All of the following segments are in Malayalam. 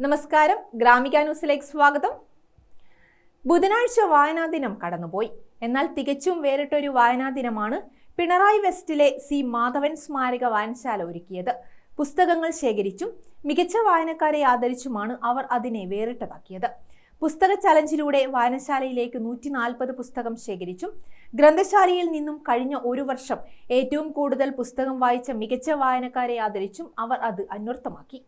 നമസ്കാരം. ഗ്രാമിക ന്യൂസിലേക്ക് സ്വാഗതം. ബുധനാഴ്ച വായനാ ദിനം കടന്നുപോയി. എന്നാൽ തികച്ചും വേറിട്ടൊരു വായനാ ദിനമാണ് പിണറായി വെസ്റ്റിലെ സി മാധവൻ സ്മാരക വായനശാല ഒരുക്കിയത്. പുസ്തകങ്ങൾ ശേഖരിച്ചും മികച്ച വായനക്കാരെ ആദരിച്ചുമാണ് അവർ അതിനെ വേറിട്ടതാക്കിയത്. പുസ്തക ചലഞ്ചിലൂടെ വായനശാലയിലേക്ക് നൂറ്റി നാൽപ്പത് പുസ്തകം ശേഖരിച്ചും ഗ്രന്ഥശാലയിൽ നിന്നും കഴിഞ്ഞ ഒരു വർഷം ഏറ്റവും കൂടുതൽ പുസ്തകം വായിച്ച മികച്ച വായനക്കാരെ ആദരിച്ചും അവർ അത് അന്വർത്ഥമാക്കി.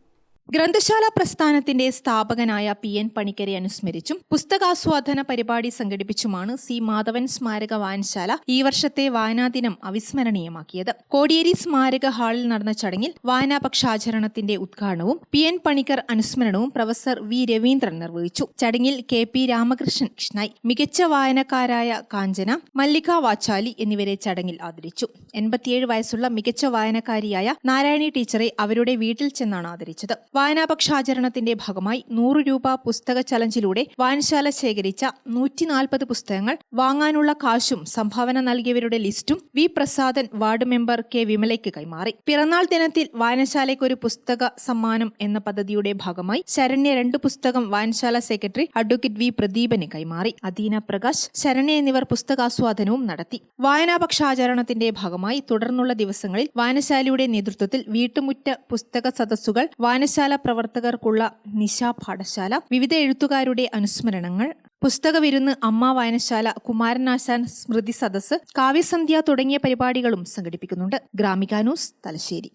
ഗ്രന്ഥശാല പ്രസ്ഥാനത്തിന്റെ സ്ഥാപകനായ പി എൻ പണിക്കരെ അനുസ്മരിച്ചും പുസ്തകാസ്വാദന പരിപാടി സംഘടിപ്പിച്ചുമാണ് സി മാധവൻ സ്മാരക വായനശാല ഈ വർഷത്തെ വായനാ ദിനം അവിസ്മരണീയമാക്കിയത്. കോടിയേരി സ്മാരക ഹാളിൽ നടന്ന ചടങ്ങിൽ വായനാപക്ഷാചരണത്തിന്റെ ഉദ്ഘാടനവും പി എൻ പണിക്കർ അനുസ്മരണവും പ്രൊഫസർ വി രവീന്ദ്രൻ നിർവഹിച്ചു. ചടങ്ങിൽ കെ പി രാമകൃഷ്ണൻ കൃഷ്ണായി മികച്ച വായനക്കാരായ കാഞ്ചന മല്ലിക വാച്ചാലി എന്നിവരെ ചടങ്ങിൽ ആദരിച്ചു. എൺപത്തിയേഴ് വയസ്സുള്ള മികച്ച വായനക്കാരിയായ നാരായണി ടീച്ചറെ അവരുടെ വീട്ടിൽ ചെന്നാണ് ആദരിച്ചത്. വായനാപക്ഷാചരണത്തിന്റെ ഭാഗമായി നൂറ് രൂപ പുസ്തക ചലഞ്ചിലൂടെ വായനശാല ശേഖരിച്ച നൂറ്റി നാൽപ്പത് പുസ്തകങ്ങൾ വാങ്ങാനുള്ള കാശും സംഭാവന നൽകിയവരുടെ ലിസ്റ്റും V Prasadan ward member K വിമലയ്ക്ക് കൈമാറി. പിറന്നാൾ ദിനത്തിൽ വായനശാലയ്ക്ക് ഒരു പുസ്തക സമ്മാനം എന്ന പദ്ധതിയുടെ ഭാഗമായി ശരണ്യ രണ്ട് പുസ്തകം വായനശാല സെക്രട്ടറി അഡ്വക്കേറ്റ് വി പ്രദീപന് കൈമാറി. അദീന പ്രകാശ് ശരണ്യ എന്നിവർ പുസ്തകാസ്വാദനവും നടത്തി. വായനാപക്ഷാചരണത്തിന്റെ ഭാഗമായി തുടർന്നുള്ള ദിവസങ്ങളിൽ വായനശാലയുടെ നേതൃത്വത്തിൽ വീട്ടുമുറ്റ പുസ്തക സദസ്സുകൾ വായനശാല പ്രവർത്തകർക്കുള്ള നിശാ പാഠശാല വിവിധ എഴുത്തുകാരുടെ അനുസ്മരണങ്ങൾ പുസ്തക വിരുന്ന് അമ്മ വായനശാല കുമാരനാശാൻ സ്മൃതി സദസ്സ് കാവ്യസന്ധ്യ തുടങ്ങിയ പരിപാടികളും സംഘടിപ്പിക്കുന്നുണ്ട്. ഗ്രാമികാനൂസ് തലശ്ശേരി.